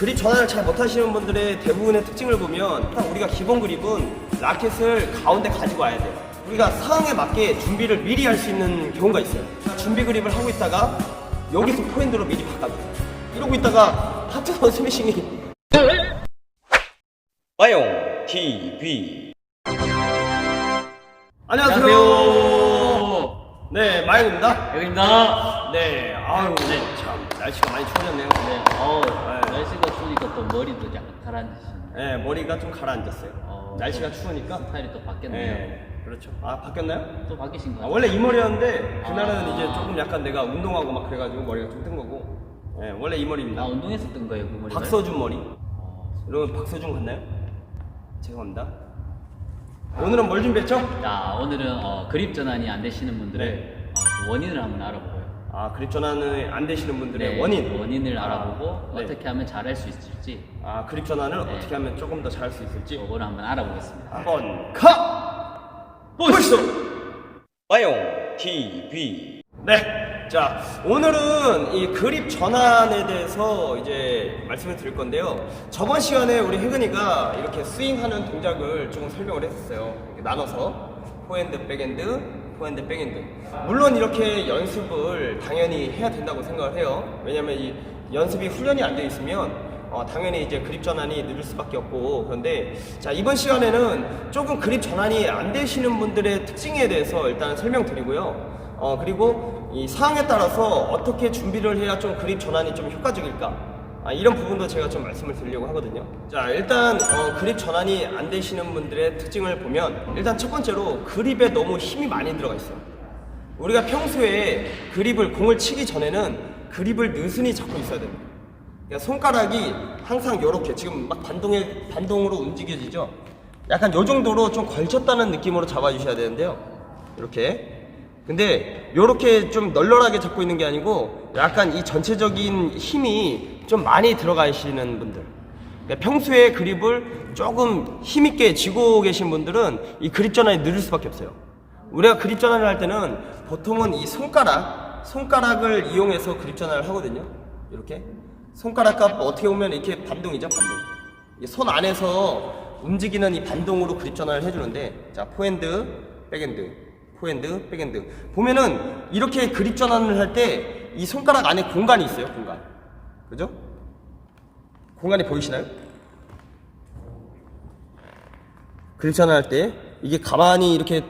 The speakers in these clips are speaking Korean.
그립 전환을 잘 못하시는 분들의 대부분의 특징을 보면 일단 우리가 기본 그립은 라켓을 가운데 가지고 와야 돼요. 우리가 상황에 맞게 준비를 미리 할 수 있는 경우가 있어요. 준비 그립을 하고 있다가 여기서 포핸드로 미리 바꿔줘요. 이러고 있다가 하트선 스매싱이 와용 TV 안녕하세요. 네, 마영입니다. 여기입니다. 네, 아유, 네, 참 날씨가 많이 추워졌네요. 네, 어우, 네. 날씨가 추우니까 또 머리도 약간 가라앉으시네. 네, 머리가 좀 가라앉았어요. 어, 날씨가 추우니까. 스타일이 또 바뀌었네요. 네, 그렇죠. 아, 바뀌었나요? 또 바뀌신 거 아, 같아요. 원래 이 머리였는데 그날은 아. 이제 조금 약간 내가 운동하고 막 그래가지고 머리가 좀 뜬 거고. 네, 원래 이 머리입니다. 아, 운동에서 뜬 거예요, 그 머리가? 박서준 머리. 어, 여러분 박서준 같나요? 죄송합니다. 오늘은 뭘 준비했죠? 자, 오늘은 어, 그립 전환이 안 되시는 분들의 네. 어, 그 원인을 한번 알아보고요. 아, 그립 전환이 안 되시는 분들의 네, 원인. 원인을 아, 알아보고 네. 어떻게 하면 잘할 수 있을지 아, 그립 전환을 네. 어떻게 하면 조금 더 잘할 수 있을지. 그거를 한번 알아보겠습니다. 한번 가 보시죠. 와용 TV. 네. 자, 오늘은 이 그립 전환에 대해서 이제 말씀을 드릴 건데요. 저번 시간에 우리 혜근이가 이렇게 스윙하는 동작을 조금 설명을 했었어요. 이렇게 나눠서 포핸드, 백핸드, 포핸드, 백핸드. 물론 이렇게 연습을 당연히 해야 된다고 생각을 해요. 왜냐면 이 연습이 훈련이 안돼 있으면 어, 당연히 이제 그립 전환이 늦을 수밖에 없고 그런데 자 이번 시간에는 조금 그립 전환이 안 되시는 분들의 특징에 대해서 일단 설명드리고요. 어 그리고 이 상황에 따라서 어떻게 준비를 해야 좀 그립 전환이 좀 효과적일까? 아, 이런 부분도 제가 좀 말씀을 드리려고 하거든요. 자 일단 어, 그립 전환이 안 되시는 분들의 특징을 보면 일단 첫 번째로 그립에 너무 힘이 많이 들어가 있어요. 우리가 평소에 그립을 공을 치기 전에는 그립을 느슨히 잡고 있어야 됩니다. 그러니까 손가락이 항상 이렇게 지금 막 반동에 반동으로 움직여지죠. 약간 요 정도로 좀 걸쳤다는 느낌으로 잡아주셔야 되는데요. 이렇게. 근데 이렇게 좀 널널하게 잡고 있는 게 아니고 약간 이 전체적인 힘이 좀 많이 들어가시는 분들. 그러니까 평소에 그립을 조금 힘있게 쥐고 계신 분들은 이 그립 전환이 느릴 수밖에 없어요. 우리가 그립 전환을 할 때는 보통은 이 손가락, 손가락을 이용해서 그립 전환을 하거든요. 이렇게. 손가락과 어떻게 보면 이렇게 반동이죠, 반동. 이손 안에서 움직이는 이 반동으로 그립 전환을 해주는데, 자, 포핸드, 백핸드, 포핸드, 백핸드. 보면은 이렇게 그립 전환을 할 때 이 손가락 안에 공간이 있어요, 공간. 그죠? 공간이 보이시나요? 그립 전환할 때 이게 가만히 이렇게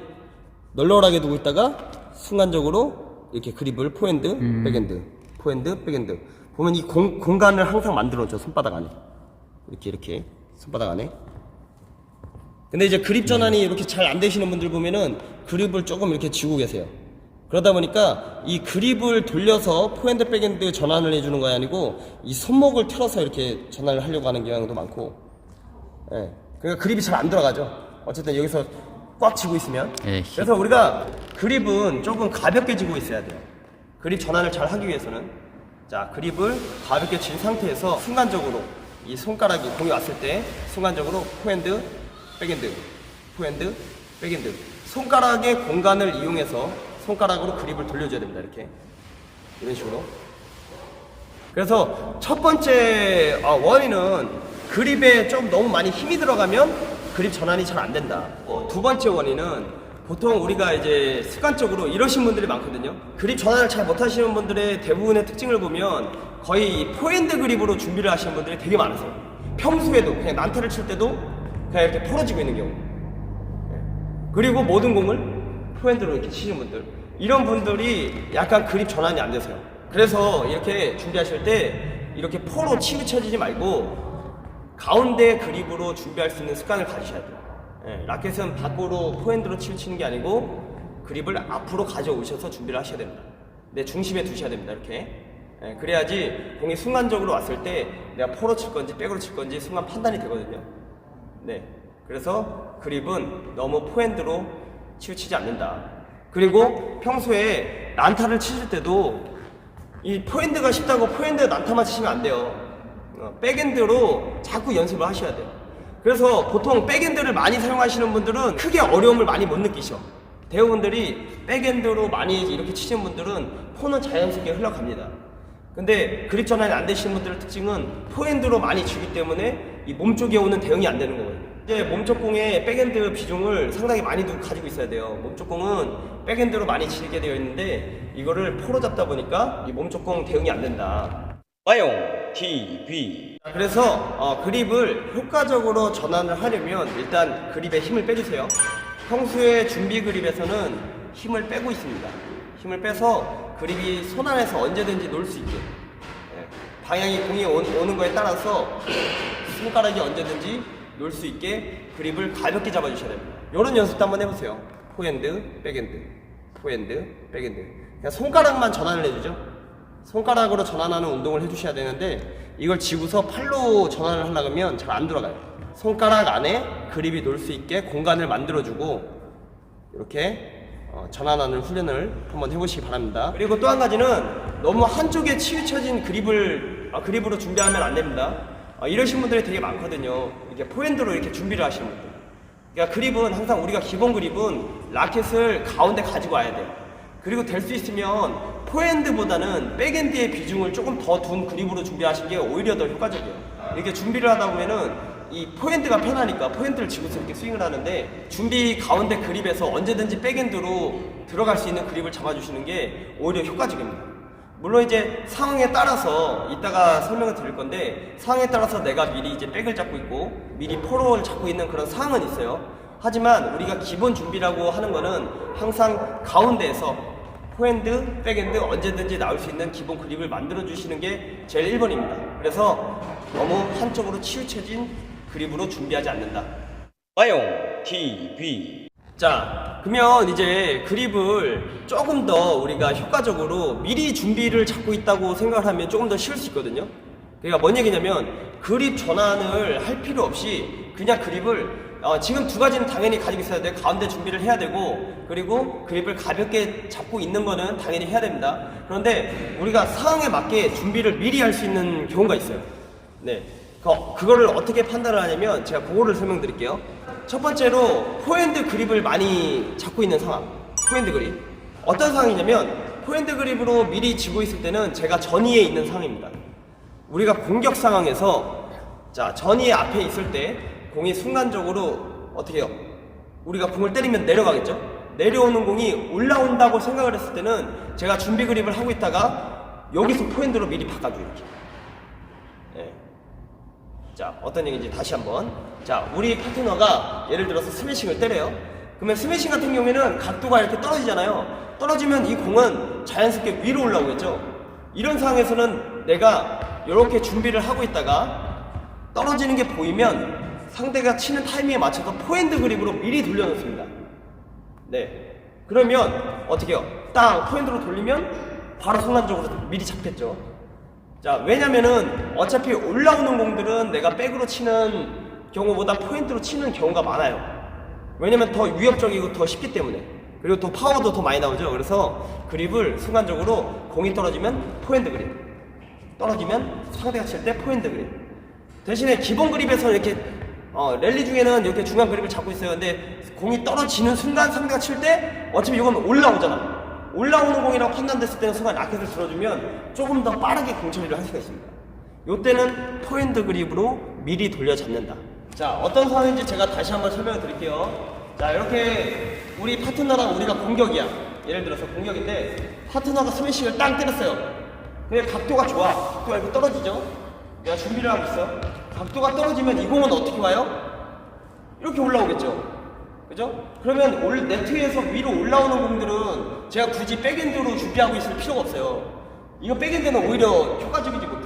널널하게 두고 있다가 순간적으로 이렇게 그립을 포핸드, 백핸드, 포핸드, 백핸드. 보면 이 공, 공간을 항상 만들어줘 손바닥 안에 이렇게 이렇게 손바닥 안에. 근데 이제 그립 전환이 이렇게 잘 안 되시는 분들 보면은 그립을 조금 이렇게 쥐고 계세요. 그러다 보니까 이 그립을 돌려서 포핸드 백핸드 전환을 해주는 거 아니고 이 손목을 틀어서 이렇게 전환을 하려고 하는 경향도 많고, 예. 그러니까 그립이 잘안 들어가죠. 어쨌든 여기서 꽉 쥐고 있으면. 예, 힘- 그래서 우리가 그립은 조금 가볍게 쥐고 있어야 돼요. 그립 전환을 잘 하기 위해서는 자 그립을 가볍게 쥔 상태에서 순간적으로 이 손가락이 공이 왔을 때 순간적으로 포핸드, 백핸드, 포핸드, 백핸드 손가락의 공간을 이용해서 손가락으로 그립을 돌려줘야 됩니다. 이렇게 이런 식으로. 그래서 첫 번째 아, 원인은 그립에 좀 너무 많이 힘이 들어가면 그립 전환이 잘 안 된다. 어, 두 번째 원인은 보통 우리가 이제 습관적으로 이러신 분들이 많거든요. 그립 전환을 잘 못하시는 분들의 대부분의 특징을 보면 거의 이 포핸드 그립으로 준비를 하시는 분들이 되게 많으세요. 평소에도 그냥 난타를 칠 때도 그냥 이렇게 풀어지고 있는 경우. 그리고 모든 공을 포핸드로 이렇게 치시는 분들 이런 분들이 약간 그립 전환이 안 되세요 그래서 이렇게 준비하실 때 이렇게 포로 치우쳐지지 말고 가운데 그립으로 준비할 수 있는 습관을 가지셔야 돼요 예, 라켓은 밖으로 포핸드로 치우치는 게 아니고 그립을 앞으로 가져오셔서 준비를 하셔야 됩니다 내 중심에 두셔야 됩니다 이렇게 예, 그래야지 공이 순간적으로 왔을 때 내가 포로 칠 건지 백으로 칠 건지 순간 판단이 되거든요 네. 그래서 그립은 너무 포핸드로 치우치지 않는다. 그리고 평소에 난타를 치실 때도 이 포핸드가 쉽다고 포핸드 난타만 치시면 안 돼요. 어, 백핸드로 자꾸 연습을 하셔야 돼요. 그래서 보통 백핸드를 많이 사용하시는 분들은 크게 어려움을 많이 못 느끼셔. 대부분들이 백핸드로 많이 이렇게 치시는 분들은 폰은 자연스럽게 흘러갑니다. 근데 그립 전환이 안 되시는 분들의 특징은 포핸드로 많이 치기 때문에 이 몸쪽에 오는 대응이 안 되는 거거든요. 이제 몸쪽 공의 백핸드 비중을 상당히 많이 두- 가지고 있어야 돼요. 몸쪽 공은 백핸드로 많이 치게 되어 있는데 이거를 포로 잡다 보니까 이 몸쪽 공 대응이 안 된다. 마용 TV. 그래서 어, 그립을 효과적으로 전환을 하려면 일단 그립에 힘을 빼주세요. 평소에 준비 그립에서는 힘을 빼고 있습니다. 힘을 빼서 그립이 손 안에서 언제든지 놓을 수 있게 예, 방향이 공이 오, 오는 거에 따라서 손가락이 언제든지 놓을 수 있게 그립을 가볍게 잡아주셔야 됩니다. 이런 연습도 한번 해보세요. 포핸드, 백핸드, 포핸드, 백핸드. 그냥 손가락만 전환을 해주죠. 손가락으로 전환하는 운동을 해주셔야 되는데 이걸 지고서 팔로 전환을 하려고 하면 잘 안 돌아가요. 손가락 안에 그립이 놓을 수 있게 공간을 만들어주고 이렇게 어, 전환하는 훈련을 한번 해보시기 바랍니다. 그리고 또 한 가지는 너무 한쪽에 치우쳐진 그립을 아, 그립으로 준비하면 안 됩니다. 아, 이러신 분들이 되게 많거든요. 이렇게 포핸드로 이렇게 준비를 하시는 분들. 그러니까 그립은 항상 우리가 기본 그립은 라켓을 가운데 가지고 와야 돼요. 그리고 될 수 있으면 포핸드보다는 백핸드의 비중을 조금 더 둔 그립으로 준비하시는 게 오히려 더 효과적이에요. 이렇게 준비를 하다 보면은 이 포핸드가 편하니까 포핸드를 쥐고서 이렇게 스윙을 하는데 준비 가운데 그립에서 언제든지 백핸드로 들어갈 수 있는 그립을 잡아주시는 게 오히려 효과적입니다. 물론 이제 상황에 따라서 이따가 설명을 드릴 건데 상황에 따라서 내가 미리 이제 백을 잡고 있고 미리 포로를 잡고 있는 그런 상황은 있어요. 하지만 우리가 기본 준비라고 하는 거는 항상 가운데에서 포핸드, 백핸드 언제든지 나올 수 있는 기본 그립을 만들어 주시는 게 제일 1번입니다. 그래서 너무 한쪽으로 치우쳐진 그립으로 준비하지 않는다. 마용 TV 자, 그러면 이제 그립을 조금 더 우리가 효과적으로 미리 준비를 잡고 있다고 생각을 하면 조금 더 쉬울 수 있거든요. 그러니까 뭔 얘기냐면 그립 전환을 할 필요 없이 그냥 그립을 어, 지금 두 가지는 당연히 가지고 있어야 돼. 가운데 준비를 해야 되고 그리고 그립을 가볍게 잡고 있는 거는 당연히 해야 됩니다. 그런데 우리가 상황에 맞게 준비를 미리 할 수 있는 경우가 있어요. 네. 그, 그거를 어떻게 판단을 하냐면 제가 그거를 설명드릴게요. 첫 번째로 포핸드 그립을 많이 잡고 있는 상황. 포핸드 그립. 어떤 상황이냐면 포핸드 그립으로 미리 쥐고 있을 때는 제가 전위에 있는 상황입니다. 우리가 공격 상황에서 자 전위 앞에 있을 때 공이 순간적으로 어떻게 해요? 우리가 공을 때리면 내려가겠죠? 내려오는 공이 올라온다고 생각을 했을 때는 제가 준비 그립을 하고 있다가 여기서 포핸드로 미리 바꿔줘요 이렇게. 예. 자, 어떤 얘기인지 다시 한번. 자, 우리 파트너가 예를 들어서 스매싱을 때려요. 그러면 스매싱 같은 경우에는 각도가 이렇게 떨어지잖아요. 떨어지면 이 공은 자연스럽게 위로 올라오겠죠. 이런 상황에서는 내가 이렇게 준비를 하고 있다가 떨어지는 게 보이면 상대가 치는 타이밍에 맞춰서 포핸드 그립으로 미리 돌려놓습니다. 네. 그러면 어떻게 해요? 딱 포핸드로 돌리면 바로 순간적으로 미리 잡겠죠. 자, 왜냐면은 어차피 올라오는 공들은 내가 백으로 치는 경우보다 포인트로 치는 경우가 많아요. 왜냐면 더 위협적이고 더 쉽기 때문에. 그리고 또 파워도 더 많이 나오죠. 그래서 그립을 순간적으로 공이 떨어지면 포핸드 그립. 떨어지면 상대가 칠 때 포핸드 그립. 대신에 기본 그립에서 이렇게 어, 랠리 중에는 이렇게 중간 그립을 잡고 있어요. 근데 공이 떨어지는 순간 상대가 칠 때 어차피 이건 올라오잖아. 올라오는 공이라고 판단됐을 때는 순간 라켓을 들어주면 조금 더 빠르게 공 처리를 할 수가 있습니다. 요때는 포핸드 그립으로 미리 돌려 잡는다. 자, 어떤 상황인지 제가 다시 한번 설명을 드릴게요. 자, 이렇게 우리 파트너랑 우리가 공격이야. 예를 들어서 공격인데 파트너가 스매싱을 땅 때렸어요. 근데 각도가 좋아. 각도가 이렇게 떨어지죠? 내가 준비를 하고 있어. 각도가 떨어지면 이 공은 어떻게 와요? 이렇게 올라오겠죠? 그죠? 그러면 올, 네트에서 위로 올라오는 공들은 제가 굳이 백엔드로 준비하고 있을 필요가 없어요. 이거 백엔드는 오히려 효과적이지 못해.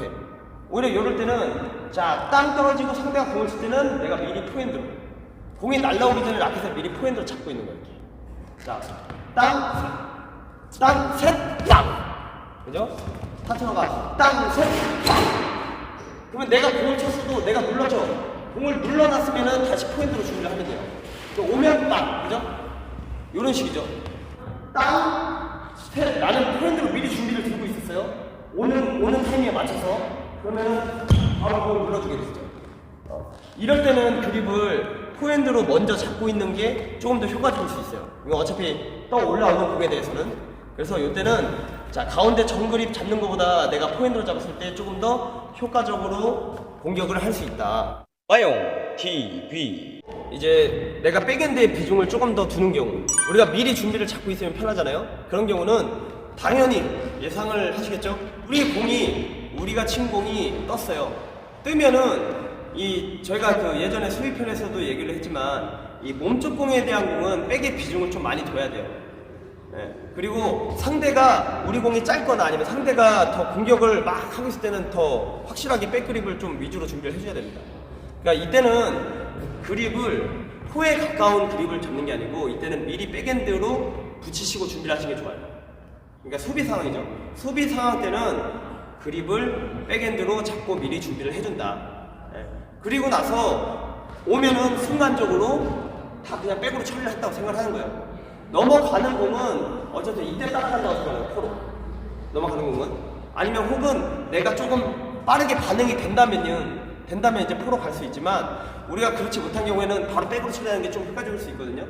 오히려 이럴 때는 자, 땅 떨어지고 상대가 공을 칠 때는 내가 미리 포핸드로. 공이 날라오기 전에 라켓을 미리 포핸드로 잡고 있는 거야, 이렇게. 자, 땅, 땅, 셋, 땅! 그죠? 파트너가 땅, 셋, 땅! 그러면 내가 공을 쳤어도 내가 눌렀죠. 공을 눌러놨으면은 다시 포인트로 준비를 하면 돼요. 또 오면 땅, 그죠? 이런 식이죠. 땅, 스텝. 나는 포인트로 미리 준비를 들고 있었어요. 오는 오는 타이밍에 맞춰서 그러면 바로 공을 눌러주게 되죠. 어. 이럴 때는 그립을 포핸드로 먼저 잡고 있는 게 조금 더 효과적일 수 있어요. 이거 어차피 떠 올라오는 공에 대해서는. 그래서 이때는 자 가운데 정그립 잡는 것보다 내가 포핸드로 잡았을 때 조금 더 효과적으로 공격을 할 수 있다. 와용 TV 이제 내가 백엔드의 비중을 조금 더 두는 경우 우리가 미리 준비를 잡고 있으면 편하잖아요. 그런 경우는 당연히 예상을 하시겠죠. 우리 공이 우리가 친 공이 떴어요. 뜨면은 이 저희가 그 예전에 수비편에서도 얘기를 했지만 이 몸쪽 공에 대한 공은 백의 비중을 좀 많이 둬야 돼요. 네. 그리고 상대가 우리 공이 짧거나 아니면 상대가 더 공격을 막 하고 있을 때는 더 확실하게 백그립을 좀 위주로 준비를 해줘야 됩니다. 그러니까 이때는 그립을 포에 가까운 그립을 잡는 게 아니고 이때는 미리 백엔드로 붙이시고 준비를 하시는 게 좋아요. 그러니까 소비 상황이죠. 소비 상황 때는 그립을 백엔드로 잡고 미리 준비를 해준다. 예. 그리고 나서 오면은 순간적으로 다 그냥 백으로 처리를 했다고 생각을 하는 거예요. 넘어가는 공은 어쨌든 이때 따라간다고 생각해요. 포로. 넘어가는 공은. 아니면 혹은 내가 조금 빠르게 반응이 된다면은 된다면 이제 포로 갈 수 있지만 우리가 그렇지 못한 경우에는 바로 백으로 처리하는 게 좀 효과적일 수 있거든요.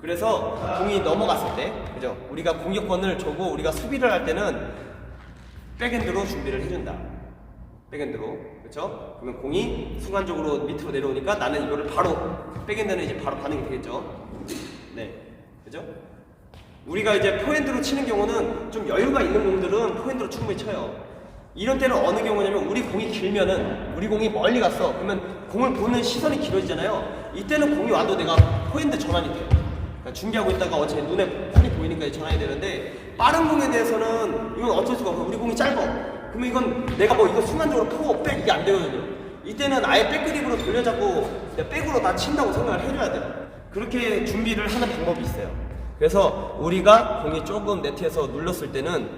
그래서 공이 넘어갔을 때, 그죠? 우리가 공격권을 주고 우리가 수비를 할 때는 백엔드로 준비를 해준다. 백엔드로, 그렇죠? 그러면 공이 순간적으로 밑으로 내려오니까 나는 이거를 바로 백엔드는 이제 바로 반응이 되겠죠. 네, 그죠? 우리가 이제 포핸드로 치는 경우는 좀 여유가 있는 공들은 포핸드로 충분히 쳐요. 이런 때는 어느 경우냐면 우리 공이 길면은 우리 공이 멀리 갔어. 그러면 공을 보는 시선이 길어지잖아요. 이때는 공이 와도 내가 포핸드 전환이 돼요. 그러니까 준비하고 있다가 어차피 눈에 폰이 보이니까 전환이 되는데 빠른 공에 대해서는 이건 어쩔 수가 없어. 우리 공이 짧아. 그러면 이건 내가 뭐 이거 순간적으로 포, 백 이게 안 되거든요. 이때는 아예 백그립으로 돌려잡고 내가 백으로 다 친다고 생각을 해줘야 돼요. 그렇게 준비를 하는 방법이 있어요. 그래서 우리가 공이 조금 네트에서 눌렀을 때는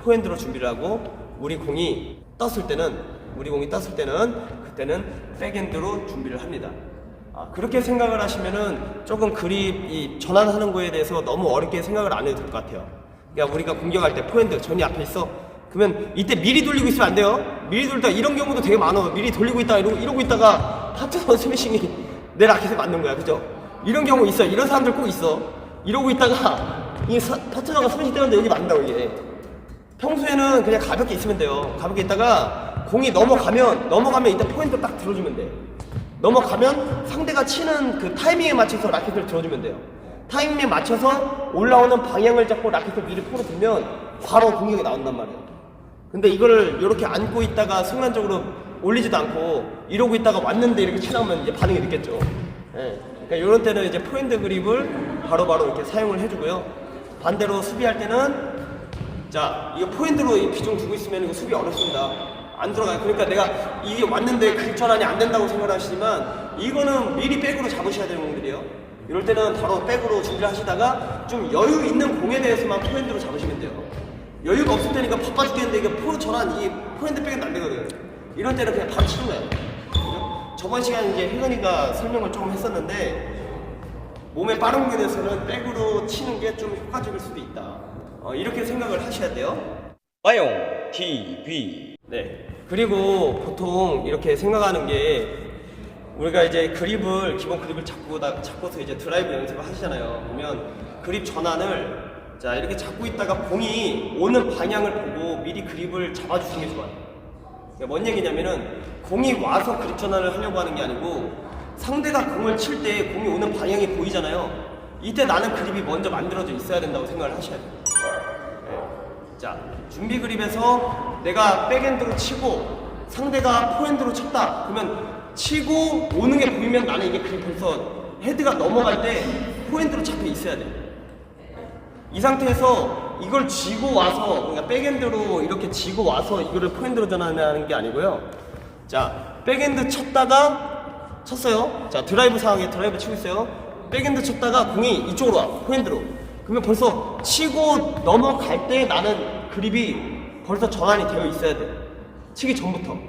포핸드로 준비를 하고 우리 공이 떴을 때는 우리 공이 떴을 때는 그때는 백엔드로 준비를 합니다. 아, 그렇게 생각을 하시면은 조금 그립 이 전환하는 거에 대해서 너무 어렵게 생각을 안 해도 될 것 같아요. 그러니까 우리가 공격할 때 포핸드 전이 앞에 있어. 그러면 이때 미리 돌리고 있으면 안 돼요. 미리 돌다 이런 경우도 되게 많아. 미리 돌리고 있다가 이러고, 이러고 있다가 파트너 스매싱이 내 라켓에 맞는 거야. 그죠? 이런 경우 있어. 이런 사람들 꼭 있어. 이러고 있다가 이 사- 파트너가 스매싱 때렸는데 여기 맞는다고 이게. 평소에는 그냥 가볍게 있으면 돼요. 가볍게 있다가 공이 넘어가면 넘어가면 이때 포인트 딱 들어주면 돼. 넘어가면 상대가 치는 그 타이밍에 맞춰서 라켓을 들어주면 돼요. 타이밍에 맞춰서 올라오는 방향을 잡고 라켓을 미리 들면 바로 공격이 나온단 말이에요. 근데 이거를 이렇게 안고 있다가 순간적으로 올리지도 않고 이러고 있다가 왔는데 이렇게 치나오면 이제 반응이 늦겠죠. 예. 그러니까 이런 때는 이제 포핸드 그립을 바로바로 이렇게 사용을 해주고요. 반대로 수비할 때는 자, 이거 포인트로 이 비중 두고 있으면 이거 수비 어렵습니다. 안 들어가요. 그러니까 내가 이게 왔는데 그립 전환이 안 된다고 생각하시지만 이거는 미리 백으로 잡으셔야 되는 공들이에요. 이럴 때는 바로 백으로 준비를 하시다가 좀 여유 있는 공에 대해서만 포핸드로 잡으시면 돼요. 여유가 없을 때니까 바빠 죽겠는데 이게 포 전환, 이 포핸드 백은 안 되거든. 이럴 때는 그냥 바로 치는 거예요. 그죠? 저번 시간에 이제 혜건이가 설명을 조금 했었는데 몸에 빠른 공에 대해서는 백으로 치는 게 좀 효과적일 수도 있다. 어, 이렇게 생각을 하셔야 돼요. 와용 TV. 네. 그리고 보통 이렇게 생각하는 게 우리가 이제 그립을 기본 그립을 잡고 다, 잡고서 이제 드라이브 연습을 하시잖아요. 그러면 그립 전환을 자 이렇게 잡고 있다가 공이 오는 방향을 보고 미리 그립을 잡아주시는 게 좋아요. 그러니까 뭔 얘기냐면은 공이 와서 그립 전환을 하려고 하는 게 아니고 상대가 공을 칠 때 공이 오는 방향이 보이잖아요. 이때 나는 그립이 먼저 만들어져 있어야 된다고 생각을 하셔야 돼요. 네. 자, 준비 그립에서 내가 백핸드로 치고 상대가 포핸드로 쳤다. 그러면 치고 오는 게 보이면 나는 이게 그립 벌써 헤드가 넘어갈 때 포핸드로 잡혀 있어야 돼. 이 상태에서 이걸 쥐고 와서 그러니까 백핸드로 이렇게 쥐고 와서 이거를 포핸드로 전환하는 게 아니고요. 자, 백핸드 쳤다가 쳤어요. 자, 드라이브 상황에 드라이브 치고 있어요. 백핸드 쳤다가 공이 이쪽으로 와. 포핸드로. 그러면 벌써 치고 넘어갈 때 나는 그립이 벌써 전환이 되어 있어야 돼. 치기 전부터.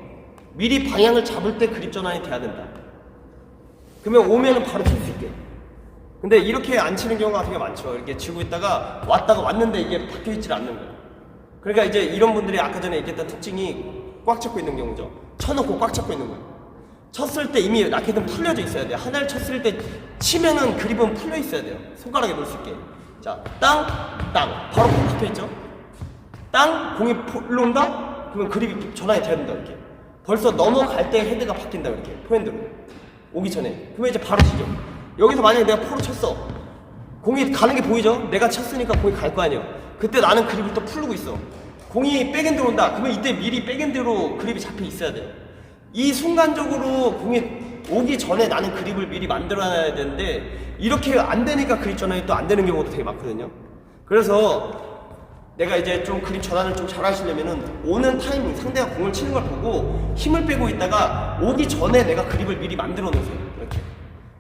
미리 방향을 잡을 때 그립 전환이 돼야 된다. 그러면 오면은 바로 칠 수 있게. 근데 이렇게 안 치는 경우가 되게 많죠. 이렇게 치고 있다가 왔다가 왔는데 이게 박혀 있질 않는 거예요. 그러니까 이제 이런 분들이 아까 전에 얘기했던 특징이 꽉 잡고 있는 경우죠. 쳐놓고 꽉 잡고 있는 거예요. 쳤을 때 이미 라켓은 풀려져 있어야 돼요. 하나를 쳤을 때 치면은 그립은 풀려 있어야 돼요. 손가락에 놓을 수 있게. 자, 땅, 땅. 바로 콕 박혀 있죠. 땅 공이 포- 올라온다 그러면 그립이 전환이 돼야 된다 이렇게 벌써 넘어갈 때 헤드가 바뀐다 이렇게. 포핸드로. 오기 전에. 그러면 이제 바로 치죠. 여기서 만약에 내가 포로 쳤어. 공이 가는 게 보이죠? 내가 쳤으니까 공이 갈 거 아니에요. 그때 나는 그립을 또 풀고 있어. 공이 백엔드로 온다. 그러면 이때 미리 백엔드로 그립이 잡혀 있어야 돼요 이 순간적으로 공이 오기 전에 나는 그립을 미리 만들어놔야 되는데 이렇게 안 되니까 그립 전환이 또 안 되는 경우도 되게 많거든요. 그래서 내가 이제 좀 그립 전환을 좀 잘 하시려면은 오는 타이밍 상대가 공을 치는 걸 보고 힘을 빼고 있다가 오기 전에 내가 그립을 미리 만들어 놓으세요. 이렇게.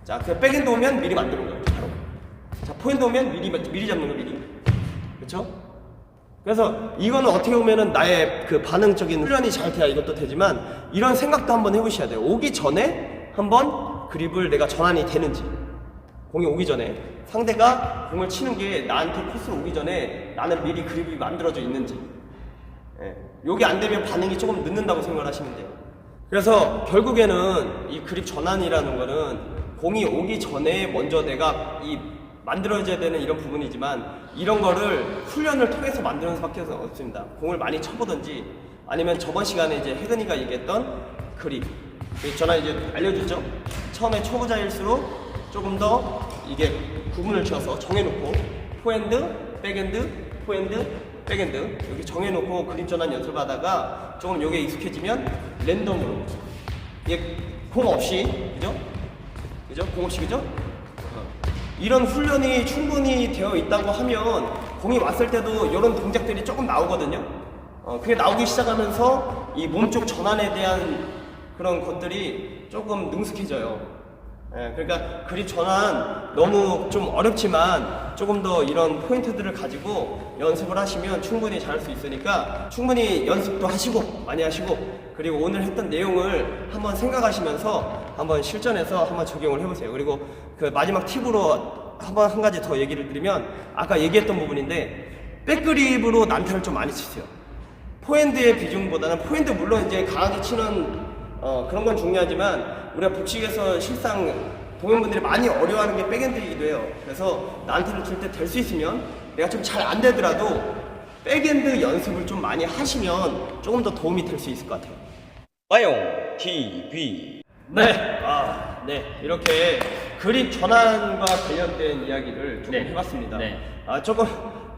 자그 백엔드 오면 미리 만들어 놓어요 바로. 자 포핸드 오면 미리 미리 잡는 거 미리. 그렇죠? 그래서 이거는 어떻게 보면은 나의 그 반응적인 훈련이 잘 돼야 이것도 되지만 이런 생각도 한번 해보셔야 돼요. 오기 전에 한번 그립을 내가 전환이 되는지 공이 오기 전에 상대가 공을 치는 게 나한테 코스로 오기 전에 나는 미리 그립이 만들어져 있는지. 예. 요게 안 되면 반응이 조금 늦는다고 생각을 하시면 돼요. 그래서 결국에는 이 그립 전환이라는 거는 공이 오기 전에 먼저 내가 이 만들어져야 되는 이런 부분이지만 이런 거를 훈련을 통해서 만드는 수밖에 없습니다. 공을 많이 쳐보든지 아니면 저번 시간에 이제 혜근이가 얘기했던 그립. 그 전화 이제 알려줬죠? 처음에 초보자일수록 조금 더 이게 구분을 지어서 정해놓고 포핸드, 백핸드, 포핸드, 백핸드 여기 정해놓고 그립 전환 연습하다가 조금 요게 익숙해지면 랜덤으로 이게 공 없이 그죠? 그죠? 공 없이 그죠? 어. 이런 훈련이 충분히 되어 있다고 하면 공이 왔을 때도 이런 동작들이 조금 나오거든요. 어, 그게 나오기 시작하면서 이 몸쪽 전환에 대한 그런 것들이 조금 능숙해져요. 예, 그러니까 그립 전환 너무 좀 어렵지만 조금 더 이런 포인트들을 가지고 연습을 하시면 충분히 잘할 수 있으니까 충분히 연습도 하시고 많이 하시고 그리고 오늘 했던 내용을 한번 생각하시면서 한번 실전에서 한번 적용을 해보세요. 그리고 그 마지막 팁으로 한번 한 가지 더 얘기를 드리면 아까 얘기했던 부분인데 백그립으로 난타를 좀 많이 치세요. 포핸드의 비중보다는 포핸드 물론 이제 강하게 치는 어, 그런 건 중요하지만 우리가 복식에서 실상 동행분들이 많이 어려워하는 게 백핸드이기도 해요. 그래서 난타를 칠 때 될 수 있으면 내가 좀 잘 안 되더라도 백핸드 연습을 좀 많이 하시면 조금 더 도움이 될 수 있을 것 같아요. 와용 TV 네, 아, 네 이렇게 그립 전환과 관련된 이야기를 조금 네. 해봤습니다. 네. 아 조금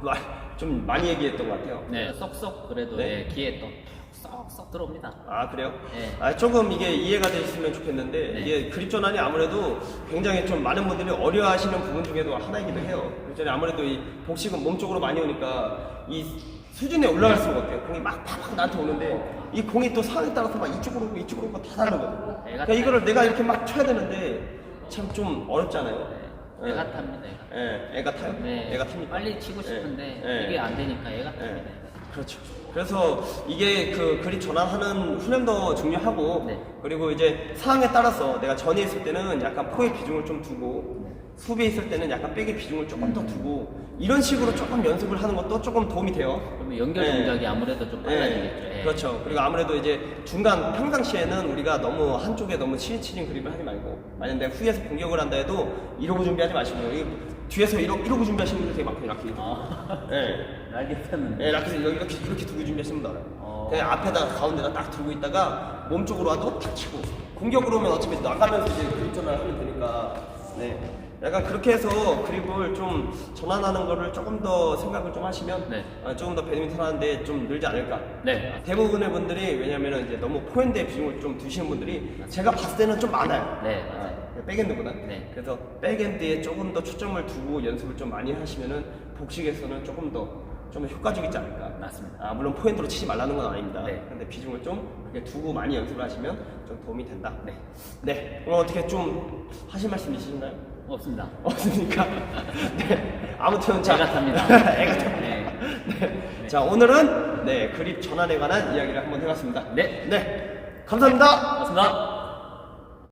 마- 좀 많이 얘기했던 것 같아요. 네, 쏙쏙 그래도 네. 예, 귀에 또 쏙쏙 들어옵니다. 아 그래요? 네. 아 조금 이게 이해가 되셨으면 좋겠는데 네. 이게 그립 전환이 아무래도 굉장히 좀 많은 분들이 어려워하시는 부분 중에도 하나이기도 해요. 그립 전환이 아무래도 이 복식은 몸 쪽으로 많이 오니까 이 수준에 올라갈 수가 없대요. 공이 막 팍팍 나한테 오는데 이 공이 또 상황에 따라서 막 이쪽으로 오고 이쪽으로 오고 다 다르거든요. 애가 그러니까 이거를 내가 이렇게 막 쳐야 되는데 참 좀 어렵잖아요. 네, 애가 탑니다. 애가. 예, 애가 타요? 네, 애가 탑니까? 빨리 치고 싶은데 예, 예. 이게 안 되니까 애가 예, 탑니다. 그렇죠. 그래서 이게 그 그립 전환하는 훈련도 중요하고 네. 그리고 이제 상황에 따라서 내가 전에 있을 때는 약간 포의 비중을 좀 두고 수비에 있을 때는 약간 백의 비중을 조금 더 두고 이런 식으로 조금 연습을 하는 것도 조금 도움이 돼요. 그러면 연결 네. 동작이 아무래도 좀 빨라지겠죠. 네, 예. 그렇죠. 그리고 아무래도 이제 중간 평상시에는 우리가 너무 한쪽에 너무 치리치린 그립을 하지 말고 만약 내가 후에서 공격을 한다 해도 이러고 준비하지 마시고요. 이 뒤에서 이러, 이러고 준비하시는 분들 되게 많거든요. 이렇게. 아, 네. 알겠었는데. 네, 이렇게, 이렇게, 이렇게 두고 준비하시면 나와요. 어. 그냥 앞에다, 가운데다 딱 들고 있다가 몸 쪽으로 와도 탁 치고. 공격으로 오면 어차피 나가면서 이제 그립 전환을 하면 되니까. 네. 약간 그렇게 해서 그립을 좀 전환하는 거를 조금 더 생각을 좀 하시면 네. 어, 조금 더 배드민턴 하는데 좀 늘지 않을까. 네. 대부분의 분들이 왜냐면은 이제 너무 포핸드의 비중을 좀 두시는 분들이 제가 봤을 때는 좀 많아요. 네, 맞아요. 백엔드보다. 네. 그래서 백엔드에 조금 더 초점을 두고 연습을 좀 많이 하시면은 복식에서는 조금 더 좀 효과적이지 않을까. 맞습니다. 아 물론 포핸드로 치지 말라는 건 아닙니다. 네. 근데 비중을 좀 그렇게 두고 많이 연습을 하시면 좀 도움이 된다. 네. 네. 오늘 어떻게 좀 하실 말씀 있으신가요? 없습니다. 없습니까? 네. 아무튼 자. 애가 탑니다. 애가 탑니다. 네. 네. 자 오늘은 네 그립 전환에 관한 이야기를 한번 해봤습니다. 네. 네. 감사합니다. 고맙습니다.